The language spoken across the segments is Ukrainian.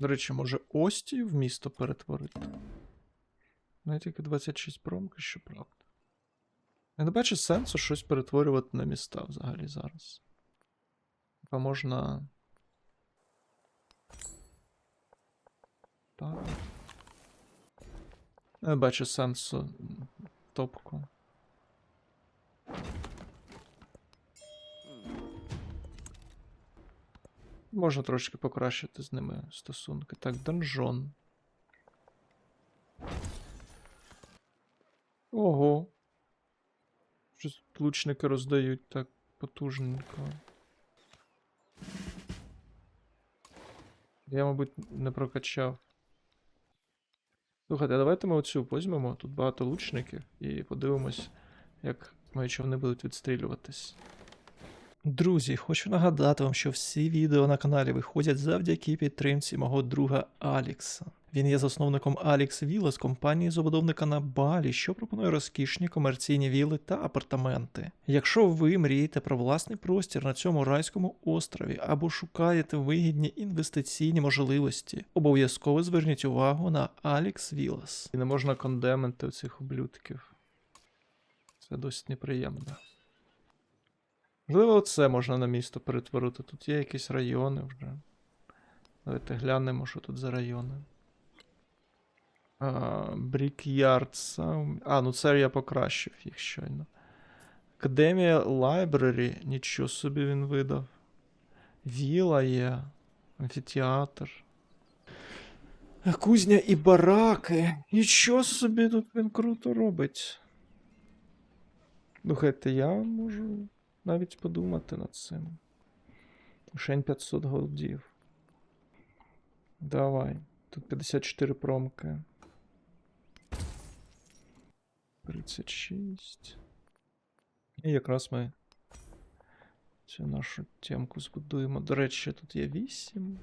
До речі, може Ості в місто перетворити? Ну, тільки 26 промки, що правда. Я не бачу сенсу щось перетворювати на міста взагалі зараз. Типа можна. Так. Я не бачу сенсу топку. Можна трошки покращити з ними стосунки. Так, донжон. Ого. Щось лучники роздають так потужненько. Я, мабуть, не прокачав. Слухайте, а давайте ми оцю візьмемо. Тут багато лучників і подивимось, як мої човни будуть відстрілюватись. Друзі, хочу нагадати вам, що всі відео на каналі виходять завдяки підтримці мого друга Алікса. Він є засновником Alex Villa з компанії забудовника на Балі, що пропонує розкішні комерційні віли та апартаменти. Якщо ви мрієте про власний простір на цьому райському острові або шукаєте вигідні інвестиційні можливості, обов'язково зверніть увагу на Alex Villas. І не можна кондементи цих ублюдків. Це досить неприємно. Можливо, оце можна на місто перетворити. Тут є якісь райони вже. Давайте глянемо, що тут за райони. Брік'ярд. А, ну це я покращив їх щойно. Академія Лайбрері. Нічого собі він видав. Віла є. Амфітеатр. Кузня і бараки. Нічого собі тут він круто робить. Слухайте, я можу навіть подумати над цим. Мишень 500 голдів. Давай. Тут 54 промки. 36. І якраз ми цю нашу темку збудуємо. До речі, тут є 8.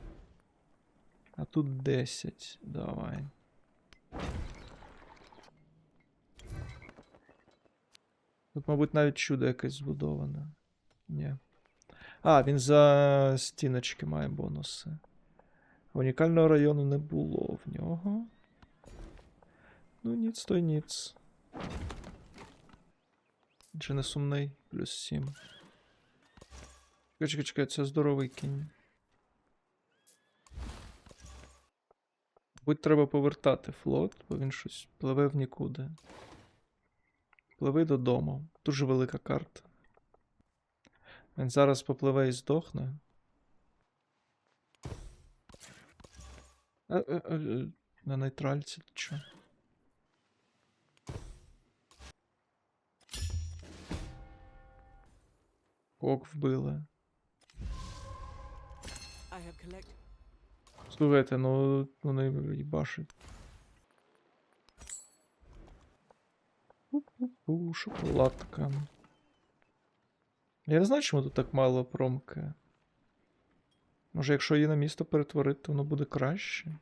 А тут 10. Давай. Тут, мабуть, навіть чудо якесь збудоване. Ні. А, він за стіночки має бонуси. Унікального району не було в нього. Ну, ніц то й ніц. Чи не сумний? Плюс 7. Чекай, чекай, чекай, це здоровий кінь. Будь треба повертати флот, бо він щось пливе в нікуди. Пливи додому. Дуже велика карта. Він зараз попливе і здохне. Е, е, е, на нейтральці ти чо? Ок вбили. Слухайте, ну вони їбашать. Шоколадка. Я не знаю, чому тут так мало промки. Може, якщо її на місто перетворити, то воно буде краще.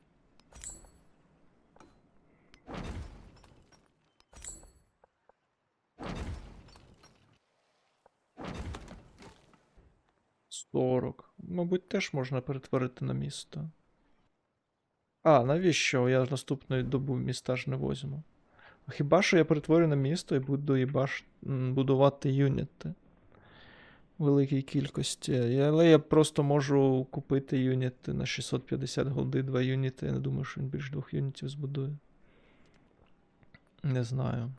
Сорок. Мабуть, теж можна перетворити на місто. А, навіщо? Я наступної добу міста ж не возьму. Хіба що я перетворю на місто і буду їбаш... будувати юніти великій кількості. Але я просто можу купити юніти на 650 голди, два юніти. Я не думаю, що він більше двох юнітів збудує. Не знаю.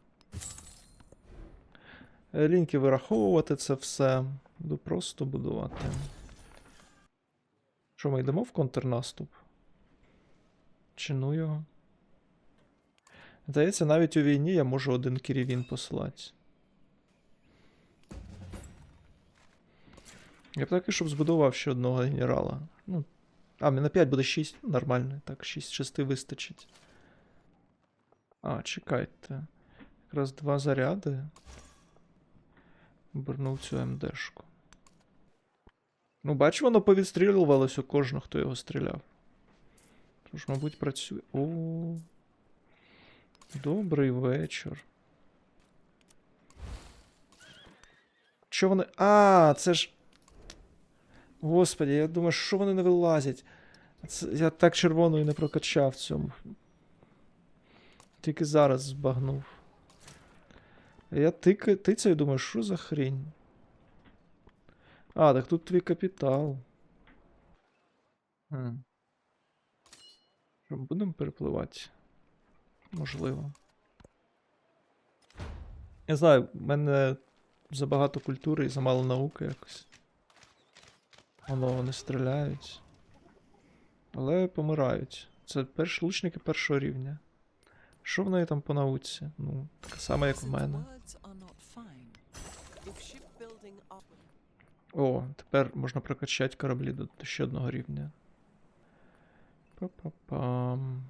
Е, Лінки вираховувати це все. Буду просто будувати. Що, ми йдемо в контрнаступ? Чи ну його? Здається, навіть у війні я можу один Кірівін посилати. Я б таки, щоб збудував ще одного генерала. Ну, а, на 5 буде 6. Ну, Нормально. Так, 6 6 вистачить. А, чекайте. Якраз два заряди. Обернув цю МДшку. Ну, бачу, воно повідстрілювалось у кожного, хто його стріляв. Тож, мабуть, працює. О. Добрий вечір. Що вони. А, це ж. Господі, я думаю, що вони не вилазять. Це, я так червоною не прокачав цьому. Тільки зараз збагнув. Я тика, тицяю, думаю, що за хрінь? А, так тут твій капітал. Що, будемо перепливати? Можливо. Я знаю, в мене забагато культури і замало науки якось. Воно вони стріляють. Але помирають. Це перші лучники першого рівня. Що в неї там по науці? Ну, таке саме, як в мене. О, тепер можна прокачати кораблі до ще одного рівня. Па-па-пам.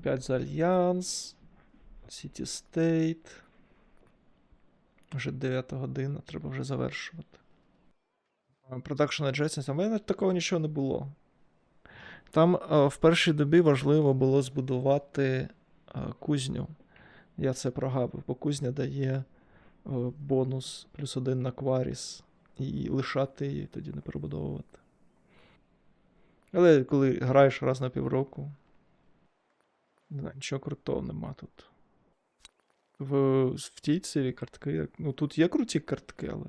5 за Альянс. City State. Вже 9 година, треба вже завершувати. А, Production Adjacent, а в мене такого нічого не було. Там а, в першій добі важливо було збудувати а, кузню. Я це прогавив, бо кузня дає е, бонус плюс один на кваріс і лишати її, тоді не перебудовувати. Але коли граєш раз на півроку, не знаю, нічого крутого нема тут. В, в тій цілі картки. Ну тут є круті картки, але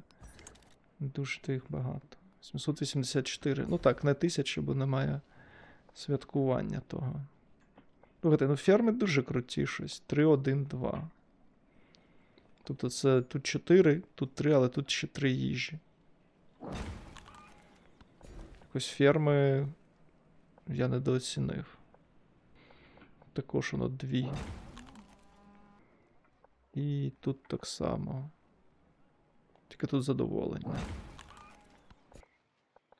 не дуже то їх багато. 784. Ну так, не 1000, бо немає святкування того. Слухайте, ну ферми дуже круті щось. 3, 1, 2. Тобто це тут 4, тут 3, але тут ще 3 їжі. Якось ферми я недооцінив. Також воно 2. І тут так само. Тільки тут задоволення.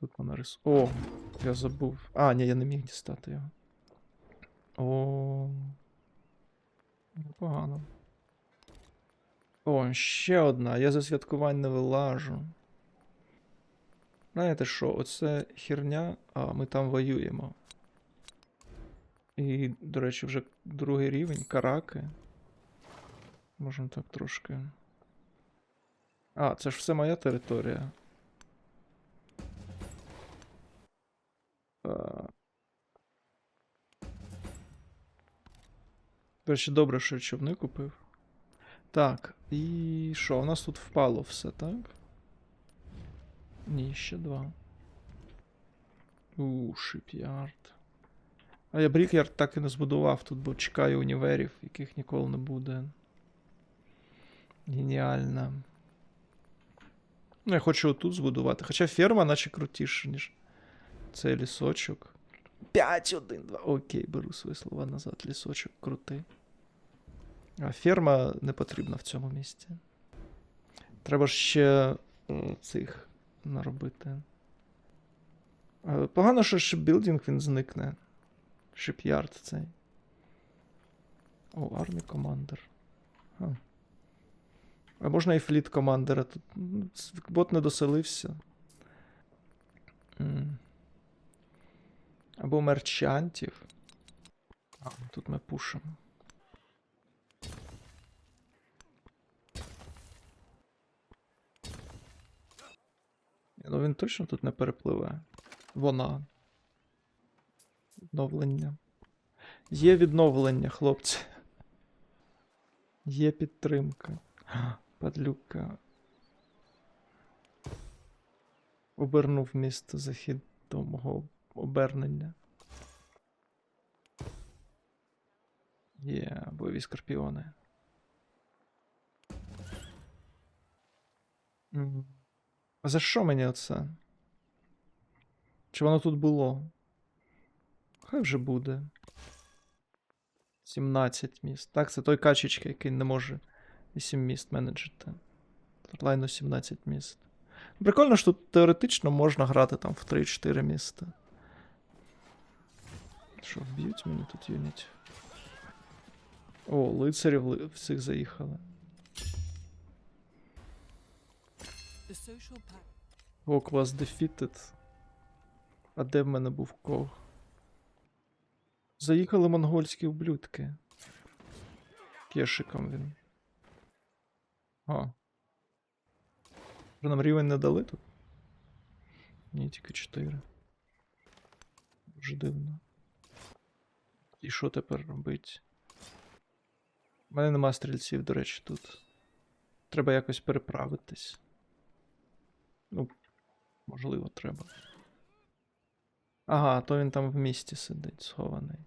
Тут вона рис. О, я забув. А, ні, я не міг дістати його. О. Непогано. О, ще одна. Я за святкувань не вилажу. Знаєте що, оце херня, а ми там воюємо. І, до речі, вже другий рівень караки. Можемо так трошки. А, це ж все моя територія. До речі, добре, що я човни купив. Так, і що? У нас тут впало все, так? Ні, ще два. У, шип'ярд. А я Брікярд так і не збудував тут, бо чекаю універів, яких ніколи не буде. Геніально. Ну, я хочу отут збудувати. Хоча ферма наче крутіша, ніж цей лісочок. 5, 1, 2. Окей, беру свої слова назад. Лісочок крутий. А ферма не потрібна в цьому місці. Треба ще цих наробити. Е, Погано, що шипбілдинг він зникне. Шип'ярд цей. О, армі командир. А. можна і фліт командира. Тут бот не доселився. Або мерчантів. А, тут ми пушимо. Ну він точно тут не перепливе. Вона. Відновлення. Є відновлення, хлопці. Є підтримка. Падлюка. Обернув місто захід до мого обернення. Є, бойові скорпіони. А за що мені оце? Чи воно тут було? Хай вже буде. 17 міст. Так, це той качечка, який не може 8 міст менеджити. Лайно 17 міст. Прикольно, що тут теоретично можна грати там в 3-4 міста. Що, вб'ють мені тут юнітів? О, лицарів ли- всіх заїхали. social pact defeated. А де в мене був ког? Заїхали монгольські ублюдки. Кешиком він. А. Вже нам рівень не дали тут? Ні, тільки 4. Дуже дивно. І що тепер робити? У мене нема стрільців, до речі, тут. Треба якось переправитись. Ну, можливо, треба. Ага, то він там в місті сидить, схований.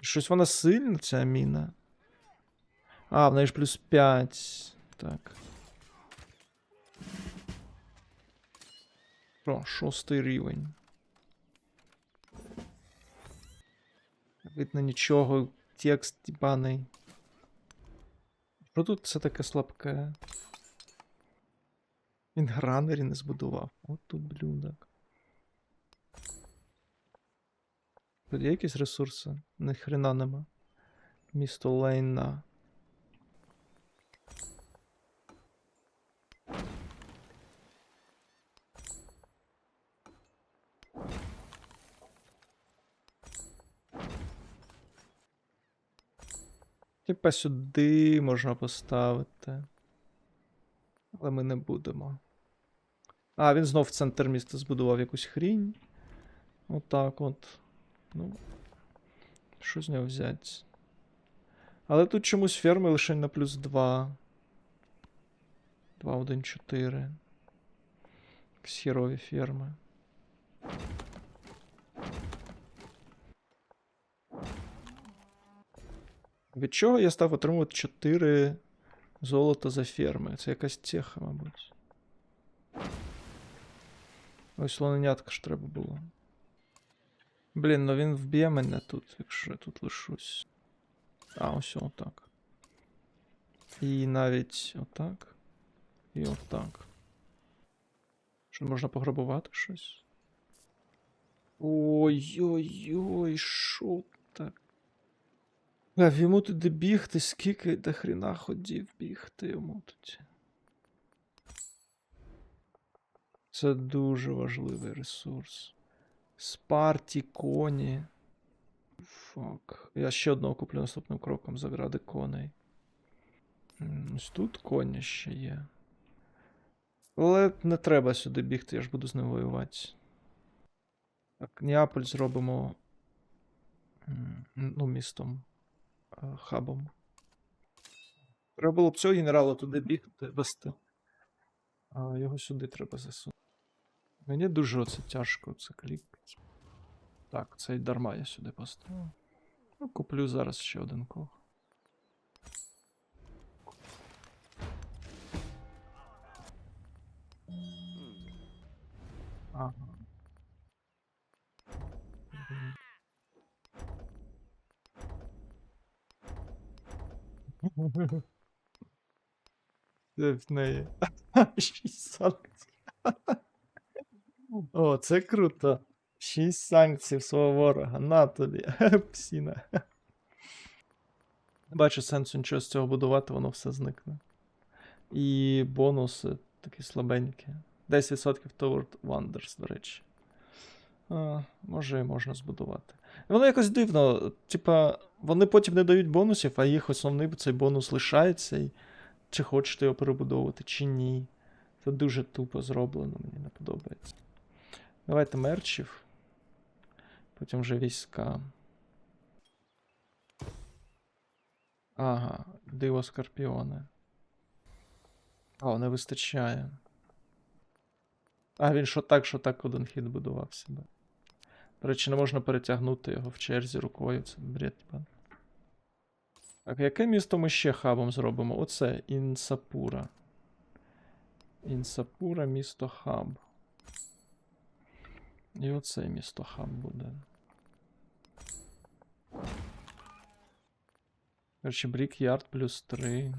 Щось вона сильна, ця міна. А, в неї ж плюс 5. Так. Про, шостий рівень. Видно нічого, текст тіпаний. Що тут це таке слабке? Він гранері не збудував. От тут блюдок. Тут є якісь ресурси? Ні хрена нема. Місто Лейна. Типа сюди можна поставити. Але ми не будемо. А, він знов в центр міста збудував якусь хрінь. Отак от. Ну. Що з нього взяти? Але тут чомусь ферми лише на плюс 2. 2, 1, 4. Якісь херові ферми. Від чого я став отримувати 4 золота за ферми? Це якась теха, мабуть. Ось слоненятка ж треба було. Блін, ну він вб'є мене тут, якщо я тут лишусь. А, ось отак. І навіть отак. І отак. Що можна пограбувати щось? Ой-ой-ой, що так? А йому туди бігти, скільки до хріна ходів бігти йому тут. Це дуже важливий ресурс. Спарті, коні. Фак. Я ще одного куплю наступним кроком заради коней. Ось тут коні ще є. Але не треба сюди бігти, я ж буду з ним воювати. Так, Неаполь зробимо. Ну, містом. е, Хабом. Треба було б цього генерала туди бігти, вести. А його сюди треба засунути. Мені дуже оце тяжко це клікати. Так, це й дарма я сюди поставив. Ну, куплю зараз ще один ког. Ага. Це в неї. О, це круто. Шість санкцій в свого ворога. На тобі. Псіна. Не бачу сенсу нічого з цього будувати, воно все зникне. І бонуси такі слабенькі. 10% Toward Wonders, до речі. А, може і можна збудувати. Воно якось дивно. Типа, вони потім не дають бонусів, а їх основний цей бонус лишається. І чи хочете його перебудовувати, чи ні. Це дуже тупо зроблено, мені не подобається. Давайте мерчів. Потім вже війська. Ага, диво скорпіони. О, не вистачає. А, він що так, що так один хід будував себе. До речі, не можна перетягнути його в черзі рукою. Це бред, типа. Так, яке місто ми ще хабом зробимо? Оце Інсапура. Інсапура, місто хаб. І оце місто хаб буде. Короче, Брік Ярд плюс 3.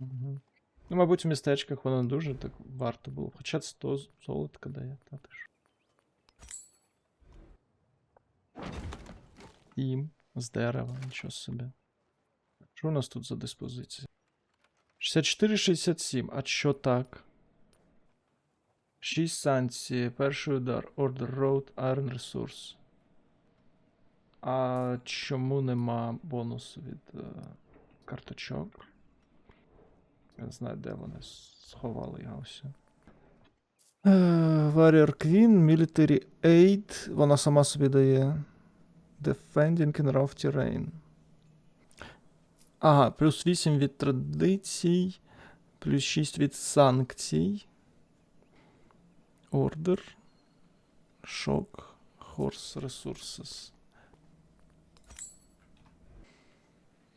Угу. Ну, мабуть, в містечках воно дуже так варто було. Хоча 100 з- золотка дає, та Ім з дерева, нічого собі. Що у нас тут за диспозиція? 64-67. А що так? 6 санкції. Перший удар. Order Road Iron Resource. А чому нема бонусу від е, карточок? Я не знаю, де вони сховали його все. Warrior Queen, Military Aid. Вона сама собі дає. Defending in rough terrain. Ага, плюс 8 від традицій, плюс 6 від санкцій. Order. Шок. Horse Resources.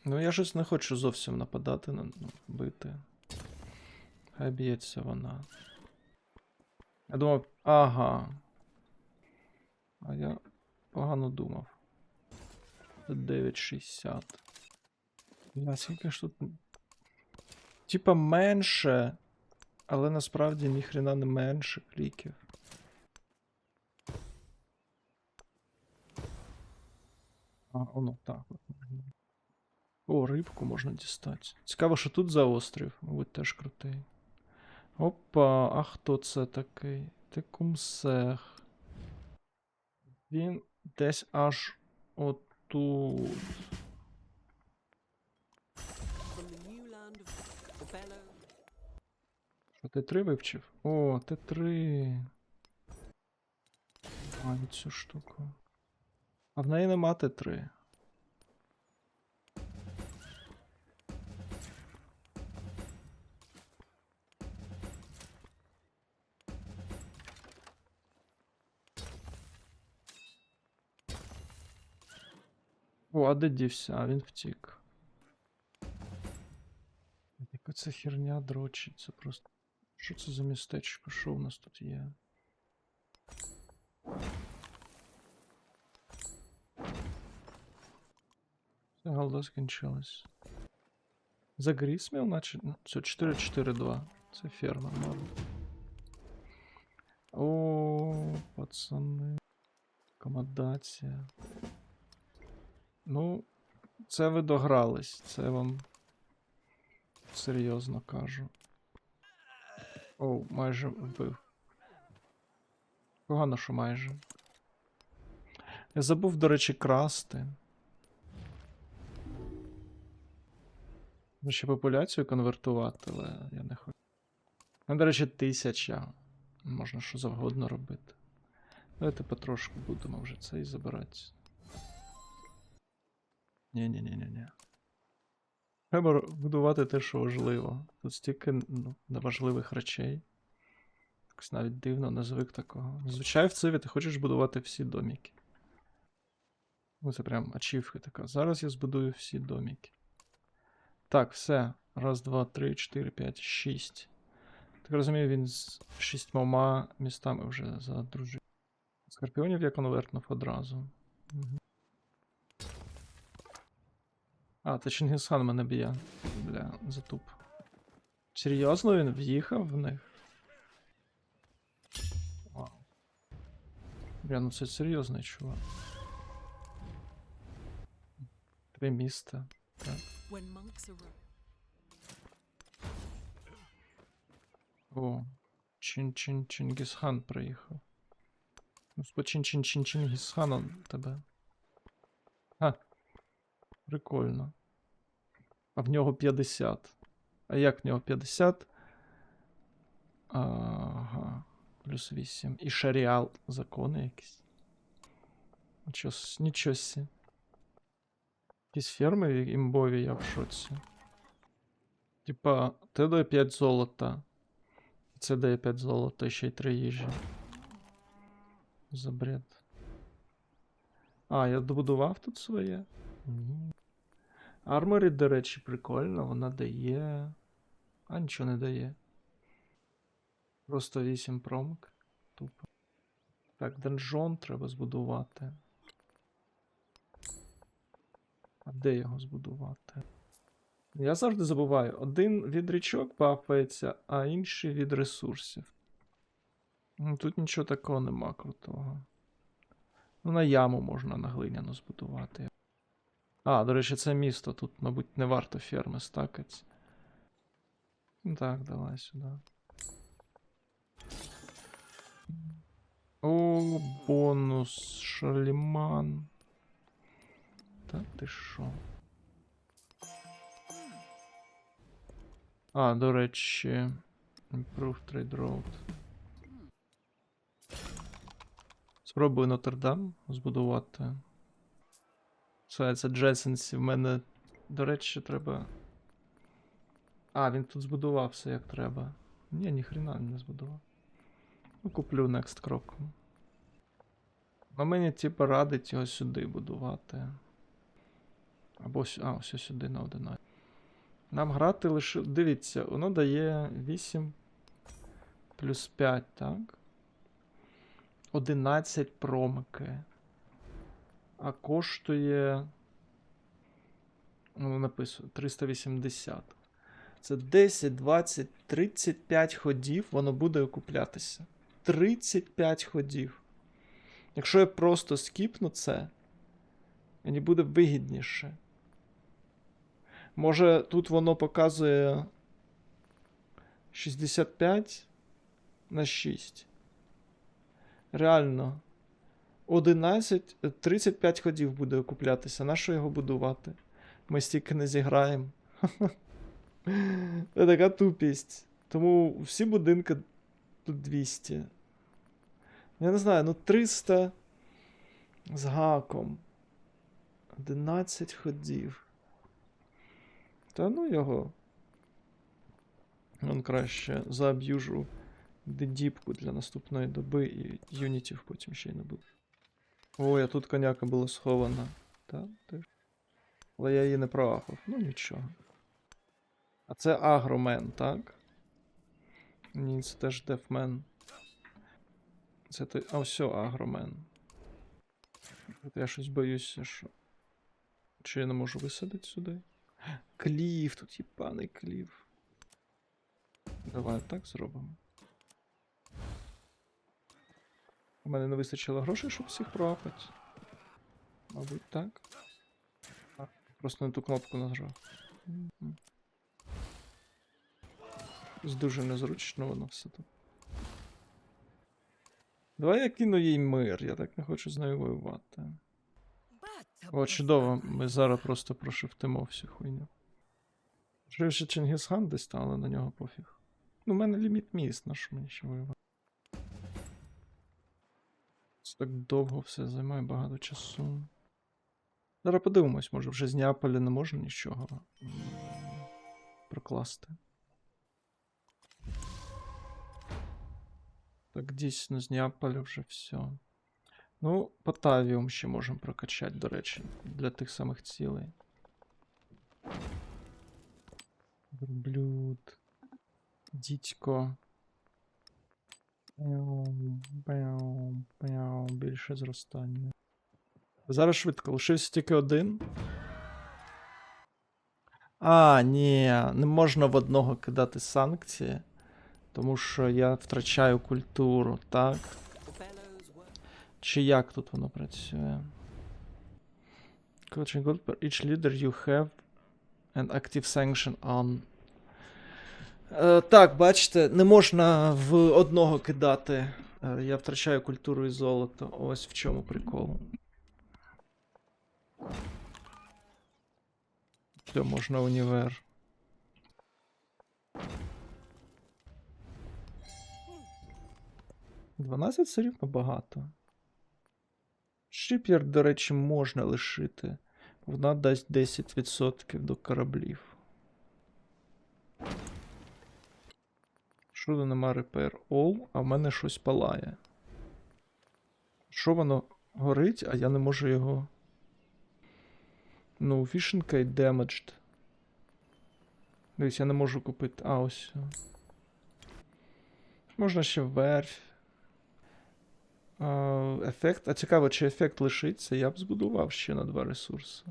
Ну, я щось не хочу зовсім нападати, на- ну, бити. Хай б'ється вона. Я думав, ага. А я погано думав. Це 9,60. Я скільки ж тут. Типа менше, але насправді ніхрена не менше кліків. А, воно так. О, рибку можна дістати. Цікаво, що тут за острів, мабуть, теж крутий. Опа, а хто це такий? Текумсех. Він десь аж отут. Bellow Що Т3 вивчив? О, Т3. Маю цю штуку. А в неї нема Т3. О, а де дівся? А він втік. Яка це херня дрочить, це просто. Що це за містечко? Що у нас тут є? Все, голда скінчилась. За Грісміл, наче. ну, Це 4-4-2. Це ферма, норм. О, пацани. Акомодація. Ну, це ви догрались, це вам серйозно кажу. О, майже вбив. Погано, що майже. Я забув, до речі, красти. Ще популяцію конвертувати, але я не хочу. Ну, до речі, тисяча. Можна що завгодно робити. Давайте потрошку будемо вже цей забирати. Ні-ні-ні-ні-ні. Треба будувати те, що важливо. Тут стільки ну, неважливих речей. Якось навіть дивно, не звик такого. Зазвичай в циві ти хочеш будувати всі доміки. Це прям ачівка така. Зараз я збудую всі доміки. Так, все. Раз, два, три, чотири, п'ять, шість. Так розумію, він з шістьмома містами вже задружив. Скорпіонів я конвертнув одразу. Мгм. А, це Чингисхан мене б'є. Бля, затуп. Серйозно він в'їхав в них? Вау. Бля, ну це серйозний чувак. Три міста. Так. О, Чин Чин Чингисхан приїхав. Ну, Чин Чин Чин Чингисханом тебе. Ха. Прикольно. А в нього 50. А як в нього 50? Ага. Плюс 8. І шаріал. Закони якісь. Нічого, с- нічого сі. Якісь ферми імбові, я в шоці. Типа, ти дає 5 золота. Це дає 5 золота, ще й 3 їжі. За бред. А, я добудував тут своє? Ні. Арморі, до речі, прикольно, вона дає. А нічого не дає. Просто 8 промок. Тупо. Так, донжон треба збудувати. А де його збудувати? Я завжди забуваю, один від річок бафається, а інший від ресурсів. Ну, Тут нічого такого нема крутого. Ну, на яму можна на глиняну збудувати. А, до речі, це місто. Тут, мабуть, не варто ферми стакать. Ну Так, давай сюди. О, бонус, шаліман. Та ти що? А, до речі, Improve Trade Road. Спробую Нотр-Дам збудувати. Це, це Джесенсі. В мене, до речі, треба. А, він тут збудував все як треба. Ні, ніхрена не збудував. Ну, куплю Next крок. А мені, типу, радить його сюди будувати. Або а, ось сюди на 11. Нам грати лише. Дивіться, воно дає 8 плюс 5, так? 11 промики. А коштує. Ну, написано 380. Це 10, 20, 35 ходів воно буде окуплятися. 35 ходів. Якщо я просто скіпну це, мені буде вигідніше. Може, тут воно показує 65 на 6. Реально. 11, е, 35 ходів буде окуплятися. Нащо його будувати? Ми стільки не зіграємо. Це така тупість. Тому всі будинки тут 200. Я не знаю, ну 300 з гаком. 11 ходів. Та ну його. Он краще зааб'южу дедіпку для наступної доби і юнітів потім ще й не буде. Ой, а тут коняка була схована. Та, ти ж. Але я її не проахав. Ну нічого. А це агромен, так? Ні, це теж дефмен. Це той. А все, агромен. Я щось боюся, що. Чи я не можу висадити сюди? Клів, тут їбаний клів. Давай так зробимо. У мене не вистачило грошей, щоб всіх проапати. Мабуть, так. А, просто не ту кнопку нажав. Дуже незручно воно все тут. Давай я кину їй мир, я так не хочу з нею воювати. О, чудово, ми зараз просто прошифтимо всю хуйню. Жив ще Чингісхан десь але на нього пофіг. Ну, в мене ліміт міст, на що мені ще воювати. Так довго все займає багато часу. Зараз подивимось, може вже з Неаполя не можна нічого прокласти. Так, дійсно, з Неаполя вже все. Ну, Потавіум ще можемо прокачати, до речі, для тих самих цілей. Верблюд. Дідько. Більше зростання. Зараз швидко, лишився тільки один. А, ні, не можна в одного кидати санкції, тому що я втрачаю культуру, так? Чи як тут воно працює? Coaching gold per each leader you have an active sanction on. Е, так, бачите, не можна в одного кидати. Е, я втрачаю культуру і золото. Ось в чому прикол. Все, можна універ. Дванадцять все рівно багато. До речі, можна лишити. Вона дасть 10% до кораблів. Що нема repair all, а в мене щось палає. Що воно горить, а я не можу його. Ну, вішенка і damaged. Дивись, я не можу купити. А, ось. Можна ще верфь. Ефект. А цікаво, чи ефект лишиться, я б збудував ще на два ресурси.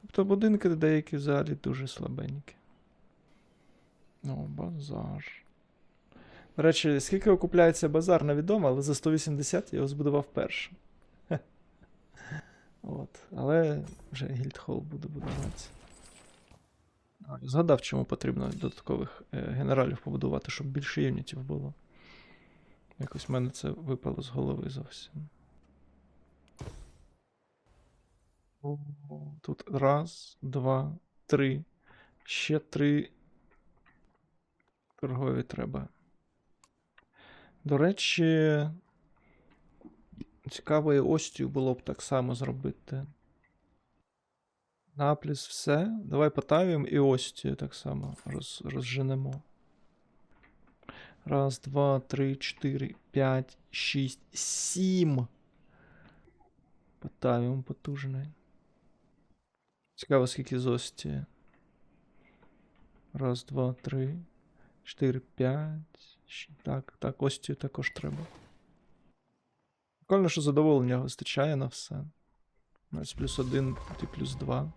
Тобто будинки деякі взагалі дуже слабенькі. Ну, базар. До речі, скільки окупляється базар, невідомо, але за 180 я його збудував першим. От. Але вже гільдхол буду будувати. Згадав, чому потрібно додаткових е, генералів побудувати, щоб більше юнітів було. Якось в мене це випало з голови зовсім. Тут раз, два, три. Ще три. Торгові треба. До речі, цікаво і остю було б так само зробити. Напліс все. Давай потавимо і остію так само роз, розженемо. Раз, два, три, чотири, п'ять, шість, сім. Потавимо потужний. Цікаво, скільки з ості. Раз, два, три, чотири, п'ять. Так, так, остію також треба. Прикольно, що задоволення вистачає на все. У нас плюс один, ти плюс два.